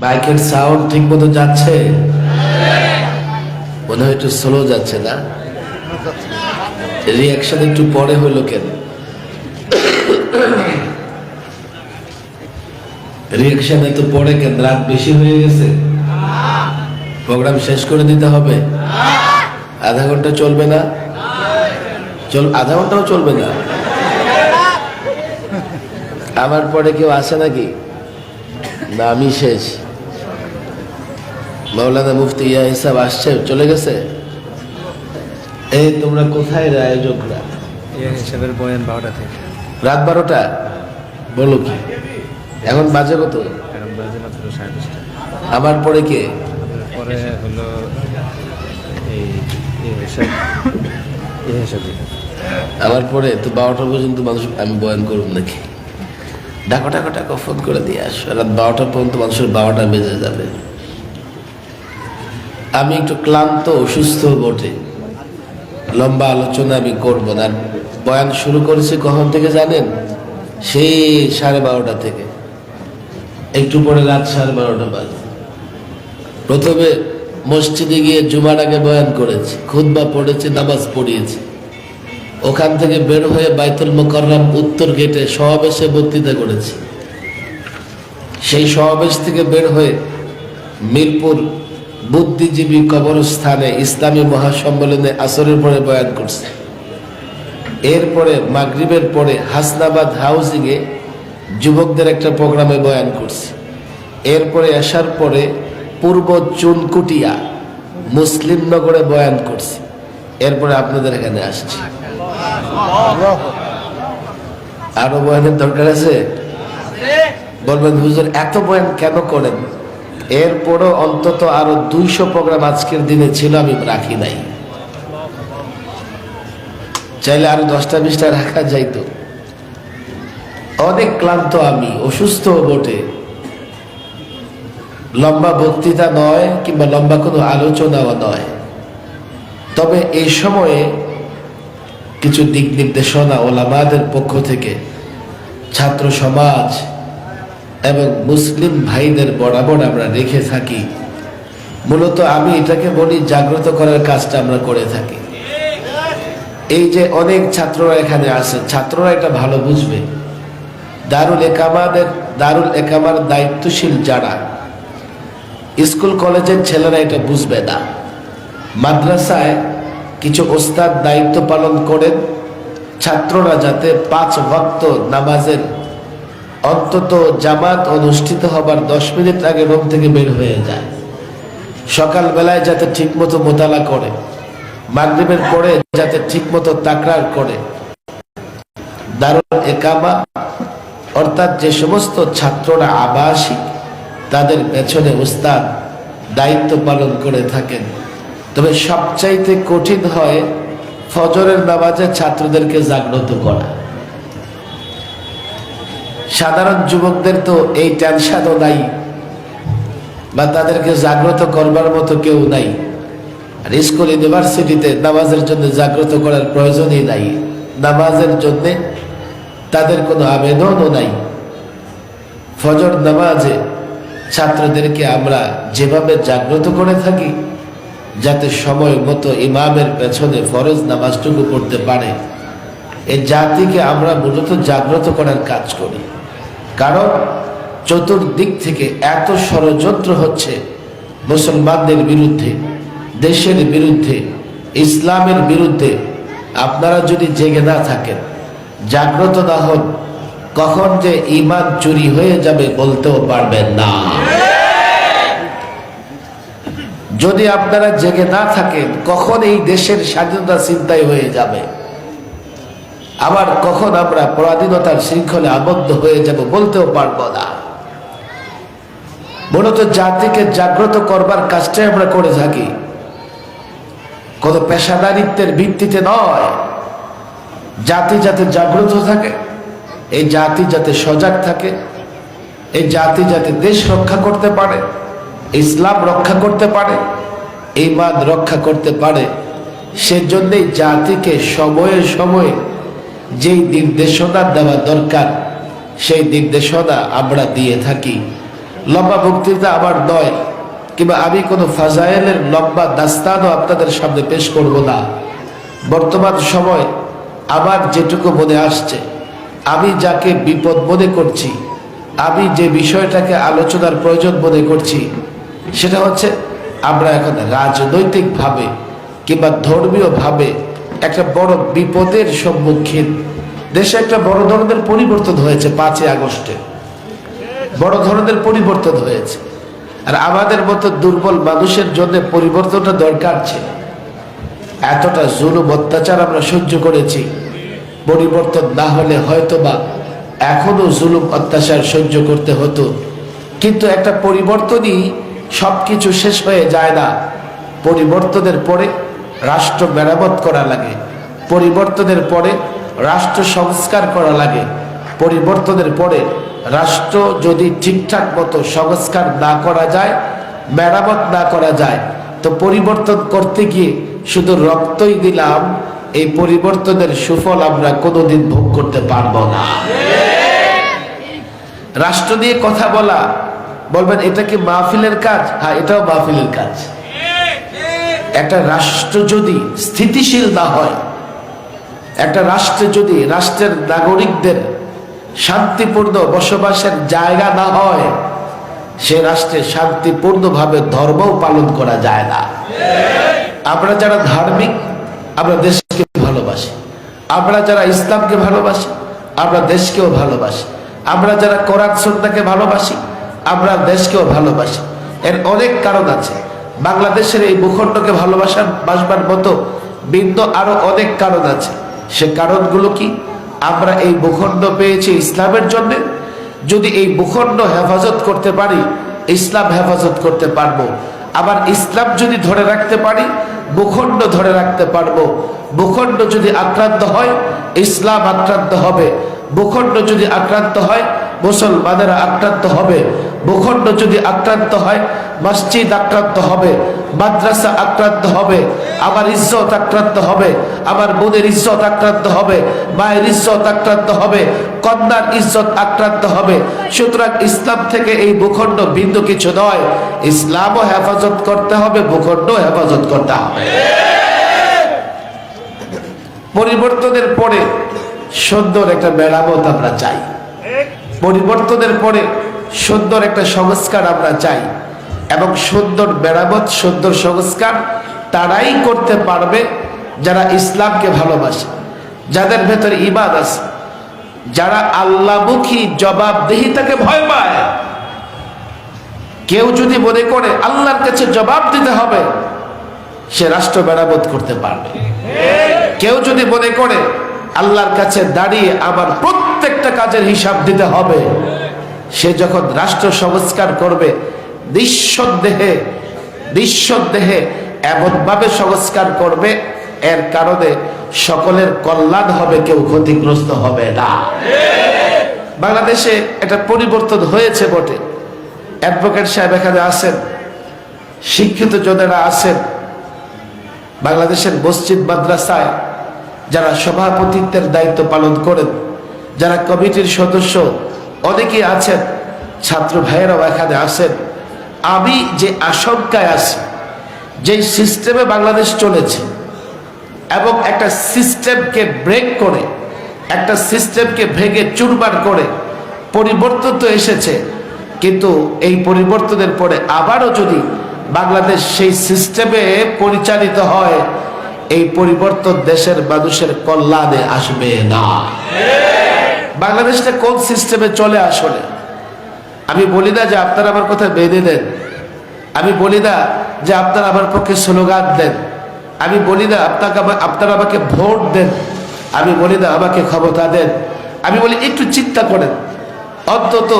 বাইকের সাউন্ড ঠিক মতো যাচ্ছে? মনে হয় একটু স্লো যাচ্ছে, না? রিয়াকশন একটু পরে হলো কেন? রিয়াকশন এত পরে কেন? রাত বেশি হয়ে গেছে। প্রোগ্রাম শেষ করে দিতে হবে। আধা ঘণ্টা চলবে না? চল, আধা ঘন্টাও চলবে না? আমার পরে কেউ আসে নাকি? না, আমি শেষ। মাওলানা মুফতি ইয়া হিসাব আসছে চলে গেছে? এই তোমরা কোথায় রে আয়োজকরা? হিসাবের বয়ান বারোটা থেকে। রাত বারোটা? বলো কি? এখন বাজে কত? আমার পরে কে? পরে হলো আমার পরে তো বারোটা পর্যন্ত মানুষ আমি বয়ান করুন নাকি? ডাকো ডাকো ডাকো ফোন করে দিয়ে আসো। রাত বারোটা পর্যন্ত মানুষের বারোটা বেজে যাবে। আমি একটু ক্লান্ত, অসুস্থ বটে। লম্বা আলোচনা আমি করব না। বয়ান শুরু করেছি কখন থেকে জানেন? সেই সাড়ে বারোটা থেকে। একটু পরে রাত সাড়ে বারোটা বাজে। প্রথমে মসজিদে গিয়ে জুমার আগে বয়ান করেছি। খুদ্া পড়েছি, নামাজ পড়িয়েছি। ওখান থেকে বের হয়ে বাইতুল মোকাররাম উত্তর গেটে সমাবেশে বক্তৃতা করেছি। সেই সমাবেশ থেকে বের হয়ে মিরপুর বুদ্ধিজীবী কবরস্থানে ইসলামী মহাসম্মেলনে আসরের পরে বয়ান করছে। এরপরে মাগরিবের পরে হাসনাবাদ হাউজিংয়ে যুবকদের একটা প্রোগ্রামে বয়ান করছি। এরপরে আসার পরে পূর্ব চুনকুটিয়া মুসলিম নগরে বয়ান করছি। এরপরে আপনাদের এখানে আসছি। আরও বয়ানের দরকার আছে? বলবেন, হুজুর, এত বয়ান কেন করেন? এরপরও অন্তত আরও দুইশো প্রোগ্রাম আজকের দিনে ছিল, আমি রাখি নাই। চাইলে আরও দশটা বিশটা রাখা যাইত অনেক ক্লান্ত আমি, অসুস্থ বটে। লম্বা বক্তৃতা নয় কিংবা লম্বা কোনো আলোচনাও নয়। তবে এই সময়ে কিছু দিক নির্দেশনা ওলামাদের পক্ষ থেকে, ছাত্র সমাজ এবং মুসলিম ভাইদের বরাবর আমরা রেখে থাকি। মূলত আমি এটাকে বলি জাগ্রত করার কাজটা আমরা করে থাকি। এই যে অনেক ছাত্ররা এখানে আছে, ছাত্ররা এটা ভালো বুঝবে। দারুল একামাদের, দারুল একামার দায়িত্বশীল যারা, স্কুল কলেজের ছেলেরা এটা বুঝবে না। মাদ্রাসায় কিছু ওস্তাদ দায়িত্ব পালন করেন, ছাত্ররা যাতে পাঁচ ভক্ত নামাজের অন্তত জামাত অনুষ্ঠিত হবার দশ মিনিট আগে রুম থেকে বের হয়ে যায়। সকালবেলায় যাতে ঠিকমতো মোতালা করে, মাগরিবের পরে যাতে ঠিকমতো তাকরার করে। দারুল একামা অর্থাৎ যে সমস্ত ছাত্ররা আবাসিক, তাদের পেছনে উস্তাদ দায়িত্ব পালন করে থাকেন। তবে সবচাইতে কঠিন হয় ফজরের নামাজে ছাত্রদেরকে জাগ্রত করা। সাধারণ যুবকদের তো এই টেনশনও নাই, বা তাদেরকে জাগ্রত করবার মতো কেউ নাই। আর স্কুল, ইউনিভার্সিটিতে নামাজের জন্য জাগ্রত করার প্রয়োজনই নাই। নামাজের জন্য তাদের কোনো আবেদনও নাই। ফজর নামাজে ছাত্রদেরকে আমরা যেভাবে জাগ্রত করে থাকি, যাতে সময় মতো ইমামের পেছনে ফরজ নামাজটুকু পড়তে পারে এই জাতিকে আমরা মূলত জাগ্রত করার কাজ করি। কারণ চতুর্দিক থেকে এত ষড়যন্ত্র হচ্ছে মুসলমানদের বিরুদ্ধে, দেশের বিরুদ্ধে, ইসলামের বিরুদ্ধে। আপনারা যদি জেগে না থাকেন, জাগ্রত না হন, কখন যে ইমান চুরি হয়ে যাবে বলতেও পারবেন না। যদি আপনারা জেগে না থাকেন, কখন এই দেশের স্বাধীনতা চিন্তায় হয়ে যাবে? আবার কখন আমরা পরাধীনতার শৃঙ্খলে আবদ্ধ হয়ে যাব বলতেও পারব না। মূলত জাতিকে জাগ্রত করবার কাজটাই আমরা করে থাকি। কোন পেশাদারিত্বের ভিত্তিতে নয়। জাতি যাতে জাগ্রত থাকে, এই জাতি যাতে সজাগ থাকে, এই জাতি যাতে দেশ রক্ষা করতে পারে, ইসলাম রক্ষা করতে পারে ইমান রক্ষা করতে পারে, সেজন্যই জাতিকে সময়ে সময়ে যেই নির্দেশনা দেওয়া দরকার, সেই নির্দেশনা আমরা দিয়ে থাকি। লম্বা বক্তৃতা আমার নয়, কিংবা আমি কোনো ফাজাইলের লম্বা দাস্তানও আপনাদের সামনে পেশ করব না। বর্তমান সময় আমার যেটুকু মনে আসছে, আমি যাকে বিপদ মনে করছি, আমি যে বিষয়টাকে আলোচনার প্রয়োজন মনে করছি, সেটা হচ্ছে আমরা এখন রাজনৈতিকভাবে কিংবা ধর্মীয়ভাবে একটা বড় বিপদের সম্মুখীন। দেশে একটা বড় ধরনের পরিবর্তন হয়েছে পাঁচই আগস্টে। বড় ধরনের পরিবর্তন হয়েছে। আর আমাদের মতো দুর্বল মানুষের জন্য পরিবর্তনটা দরকার ছিল। এতটা জুলুম, অত্যাচার আমরা সহ্য করেছি। পরিবর্তন না হলে হয়তো বা এখনও জুলুম, অত্যাচার সহ্য করতে হতো। কিন্তু একটা পরিবর্তনই সব কিছু শেষ হয়ে যায় না। পরিবর্তনের পরে রাষ্ট্র মেরামত করা লাগে, পরিবর্তনের পরে রাষ্ট্র সংস্কার করা লাগে, পরিবর্তনের পরে রাষ্ট্র যদি ঠিকঠাক মতো সংস্কার না করা যায়, মেরামত না করা যায়, তো পরিবর্তন করতে গিয়ে শুধু রক্তই দিলাম, এই পরিবর্তনের সুফল আমরা কোনোদিন ভোগ করতে পারব না। রাষ্ট্র নিয়ে কথা বলা, বলবেন, এটা কি মাহফিলের কাজ? হ্যাঁ এটাও মাহফিলের কাজ। একটা রাষ্ট্র যদি স্থিতিশীল না হয়, একটা রাষ্ট্রে যদি রাষ্ট্রের নাগরিকদের শান্তিপূর্ণ বসবাসের জায়গা না হয়, সে রাষ্ট্রে শান্তিপূর্ণভাবে ধর্মও পালন করা যায় না। আমরা যারা ধার্মিক, আমরা দেশকে ভালোবাসি। আমরা যারা ইসলামকে ভালোবাসি, আমরা দেশকেও ভালোবাসি। আমরা যারা কোরআন সন্ধ্যাকে ভালোবাসি, আমরা দেশকেও ভালোবাসি। এর অনেক কারণ আছে। বাংলাদেশের এই ভূখণ্ডকে ভালোবাসার বাসবার মতো বৃন্দ আরও অনেক কারণ আছে। সে কারণগুলো কি? আমরা এই ভূখণ্ড পেয়েছি ইসলামের জন্য। যদি এই ভূখণ্ড হেফাজত করতে পারি, ইসলাম হেফাজত করতে পারব। আবার ইসলাম যদি ধরে রাখতে পারি, ভূখণ্ড ধরে রাখতে পারব। ভূখণ্ড যদি আক্রান্ত হয়, ইসলাম আক্রান্ত হবে। ভূখণ্ড যদি আক্রান্ত হয় মুসলমানেরা আক্রান্ত হবে। ভূখণ্ড যদি আক্রান্ত হয়, মসজিদ আক্রান্ত হবে, মাদ্রাসা আক্রান্ত হবে, আমার ইজ্জত আক্রান্ত হবে, আমার বোনের ইজ্জত আক্রান্ত হবে, মায়ের ইজ্জত আক্রান্ত হবে, কন্যার ইজ্জত আক্রান্ত হবে। সুতরাং ইসলাম থেকে এই ভূখণ্ড বিন্দু কিছু নয়। ইসলামও হেফাজত করতে হবে ভূখণ্ড হেফাজত করতে হবে। পরিবর্তনের পরে সুন্দর একটা মেরামত আমরা চাই। পরিবর্তনের পরে সুন্দর একটা সংস্কার আমরা চাই। এবং সুন্দর মেরামত সুন্দর সংস্কার তারাই করতে পারবে যারা ইসলামকে ভালোবাসে। যাদের ভেতরে ইবাদ আছে, যারা আল্লাহমুখী জবাবদিহিতাকে ভয় পায়। কেউ যদি মনে করে আল্লাহর কাছে জবাব দিতে হবে, সে রাষ্ট্র মেরামত করতে পারবে। কেউ যদি মনে করে আল্লাহর কাছে দাঁড়িয়ে আমার প্রত্যেকটা কাজের হিসাব দিতে হবে। সে যখন রাষ্ট্র সংস্কার করবে, নিঃসন্দেহে নিঃসন্দেহে এমনভাবে সংস্কার করবে, এর কারণে সকলের কল্যাণ হবে, কেউ ক্ষতিগ্রস্ত হবে না। বাংলাদেশে একটা পরিবর্তন হয়েছে বটে। অ্যাডভোকেট সাহেব এখানে আছেন, শিক্ষিত জনেরা আছেন। বাংলাদেশের মসজিদ মাদ্রাসায় যারা সভাপতিত্বের দায়িত্ব পালন করেন যারা কমিটির সদস্য, অনেকেই আছেন, ছাত্র ভাইয়েরাও এখানে আছেন। আমি যে আশঙ্কায় আছি যে সিস্টেমে বাংলাদেশ চলেছে এবং একটা সিস্টেমকে ব্রেক করে, একটা সিস্টেমকে ভেঙে চুরমার করে পরিবর্তন তো এসেছে, কিন্তু এই পরিবর্তনের পরে আবারও যদি বাংলাদেশ সেই সিস্টেমে পরিচালিত হয়, এই পরিবর্তন দেশের মানুষের কল্যাণে আসবে না। বাংলাদেশটা কোন সিস্টেমে চলে আসলে? আমি বলি না যে আপনারা আমার কথা বেঁধে দেন আমি বলি না যে আপনারা আমার পক্ষে স্লোগান দেন। আমি বলি না আপনাকে আপনারা আমাকে ভোট দেন। আমি বলি না আমাকে ক্ষমতা দেন। আমি বলি, একটু চিন্তা করেন। অন্তত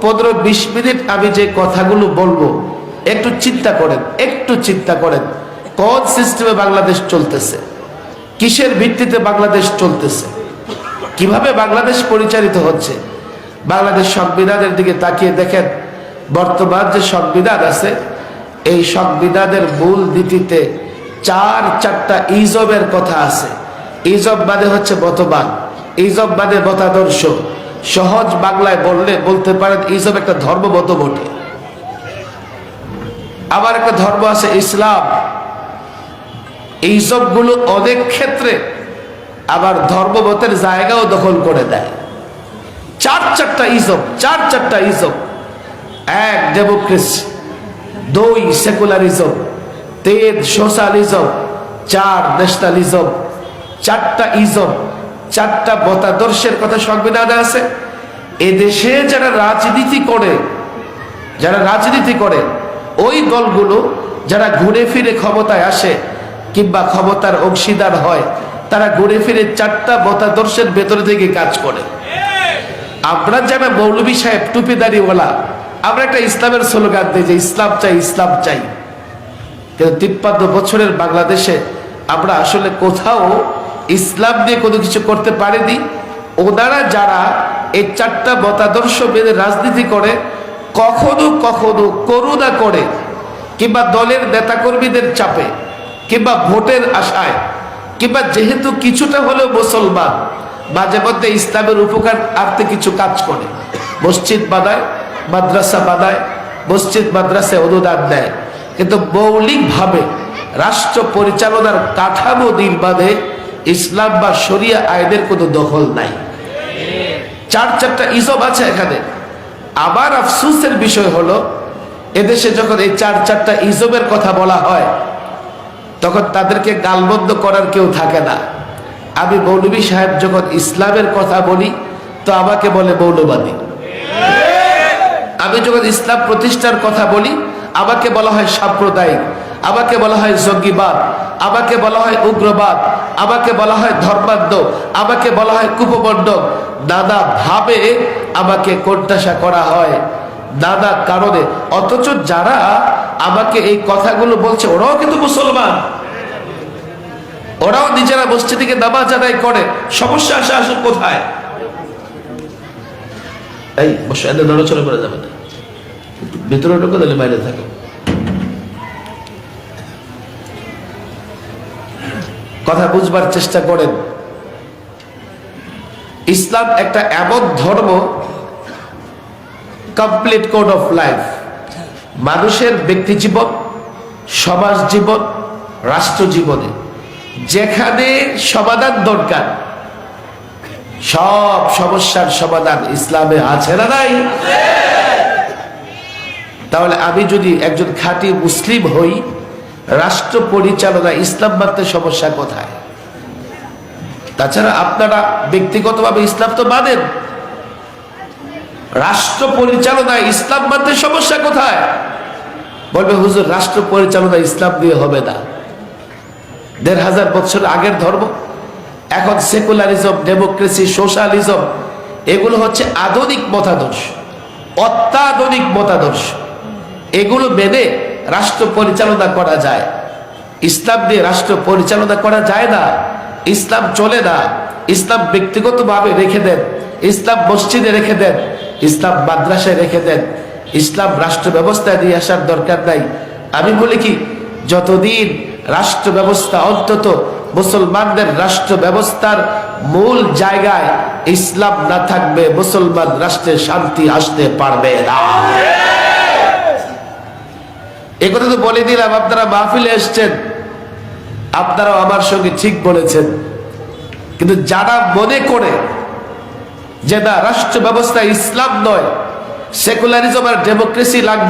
পনেরো বিশ মিনিট আমি যে কথাগুলো বলব, একটু চিন্তা করেন, একটু চিন্তা করেন। কোন সিস্টেমে বাংলাদেশ চলতেছে? কিসের ভিত্তিতে বাংলাদেশ চলতেছে? কীভাবে বাংলাদেশ পরিচালিত হচ্ছে? বাংলাদেশ সংবিধানের দিকে তাকিয়ে দেখেন, বর্তমান যে সংবিধান আছে, এই সংবিধানের মূল নীতিতে চার চারটা ইজবের কথা আছে। ইজব মানে হচ্ছে মতবাদ, ইজব মানে মতাদর্শ। সহজ বাংলায় বললে, বলতে পারেন ইজব একটা ধর্মমত বটে। আবার একটা ধর্ম আছে ইসলাম। এইসবগুলো অনেক ক্ষেত্রে আবার ধর্মমতের জায়গাও দখল করে দেয়। চার চারটা ইজম চার চারটা ইজম এক ডেমোক্রেসি দুই সেকুলারিজম তিন সোশ্যালিজম চার ন্যাশনালিজম চারটা ইজম চারটা মতাদর্শের কথা সংবিধানে আছে। এদেশে যারা রাজনীতি করে, যারা রাজনীতি করে, ওই দলগুলো যারা ঘুরে ফিরে ক্ষমতায় আসে কিংবা ক্ষমতার অংশীদার হয় তারা ঘুরে ফিরে চারটা মতাদর্শের ভেতরে থেকে কাজ করে। আমরা যারা মৌলবী সাহেব টুপি টুপিদারিওয়ালা, আমরা একটা ইসলামের স্লোগান দিই যে ইসলাম চাই ইসলাম চাই। কিন্তু তিপ্পান্ন বছরের বাংলাদেশে আমরা আসলে কোথাও ইসলাম দিয়ে কোনো কিছু করতে পারিনি। ওনারা যারা এই চারটা মতাদর্শ মেনে রাজনীতি করে, কখনো কখনো করুণা করে, কিংবা দলের নেতাকর্মীদের চাপে, কিংবা ভোটের আশায় কিংবা যেহেতু কিছুটা হলেও মুসলমান, মাঝে মধ্যে ইসলামের উপকার আর্থে কিছু কাজ করে। মসজিদ বানায়, মাদ্রাসা বানায়, মসজিদ মাদ্রাসায় অনুদান দেয়। কিন্তু মৌলিকভাবে রাষ্ট্র পরিচালনার কাঠামো নির্মাণে ইসলাম বা শরিয়া আইনের কোনো দখল নাই। চার চারটা ইসব আছে এখানে। আবার আফসুসের বিষয় হলো, এদেশে যখন এই চার চারটা ইজবের কথা বলা হয় তখন তাদেরকে গালবন্ধ করার কেউ থাকে না। আমি মৌলবী সাহেব যখন ইসলামের কথা বলি, তো আমাকে বলে মৌলবাদী। আমি যখন ইসলাম প্রতিষ্ঠার কথা বলি, আমাকে বলা হয় সাম্প্রদায়িক, আমাকে বলা হয় জঙ্গিবাদ, আমাকে বলা হয় উগ্রবাদ, আমাকে বলা হয় ধর্মান্ধ, আমাকে বলা হয় কুপমণ্ডল নানা ভাবে আমাকে কোণঠাসা করা হয়, নানা কারণে। অথচ যারা আমাকে এই কথাগুলো বলছে, ওরাও কিন্তু মুসলমান। ওরাও নিজেরা মসজিদ থেকে নামাজ আদায় করে। সমস্যা আসে আসলে কোথায়? এই, বসে নড়াচড়া করে যাবে। না ভিতরে ঢুকে দিলে বাইরে থাকো। কথা বুঝবার চেষ্টা করেন। ইসলাম একটা এমন ধর্ম কমপ্লিট কোড অফ লাইফ মানুষের ব্যক্তি জীবন, সমাজ জীবন, রাষ্ট্র জীবনে। যেখানে সমাধান দরকার, সব সমস্যার সমাধান ইসলামে আছে না নাই? তাহলে আমি যদি একজন খাঁটি মুসলিম হই, রাষ্ট্র পরিচালনা ইসলাম মানতে সমস্যা কোথায়? তাছাড়া আপনারা ব্যক্তিগতভাবে ইসলাম তো মানেন। রাষ্ট্র পরিচালনা ইসলাম মানতে সমস্যা কোথায়? বলবে, হুজুর, রাষ্ট্র পরিচালনা ইসলাম দিয়ে হবে না। দেড় হাজার বছর আগের ধর্ম, এখন সেকুলারিজম, ডেমোক্রেসি, সোশ্যালিজম, এগুলো হচ্ছে আধুনিক মতাদর্শ, অত্যাধুনিক মতাদর্শ। এগুলো মেনে রাষ্ট্র পরিচালনা করা যায়। ইসলাম দিয়ে রাষ্ট্র পরিচালনা করা যায় না। ইসলাম চলে না। ইসলাম ব্যক্তিগতভাবে রেখে দেন। ইসলাম মসজিদে রেখে দেন। ইসলাম মাদ্রাসায় রেখে দেন। ইসলাম রাষ্ট্র ব্যবস্থায় দিয়ে আসার দরকার নাই। আমি বলি কি, যতদিন রাষ্ট্র ব্যবস্থা, অন্তত মুসলমানদের রাষ্ট্র ব্যবস্থার মূল জায়গায় ইসলাম না থাকবে, মুসলমান রাষ্ট্রে শান্তি আসতে পারবে না। এ কথা তো বলে দিলাম, আপনারা মাহফিলে এসছেন। আপনারাও আমার সঙ্গে ঠিক বলেছেন। কিন্তু যারা মনে করে যে না, রাষ্ট্র ব্যবস্থা ইসলাম নয় সেকুলারিজম আর ডেমোক্রেসি লাগবে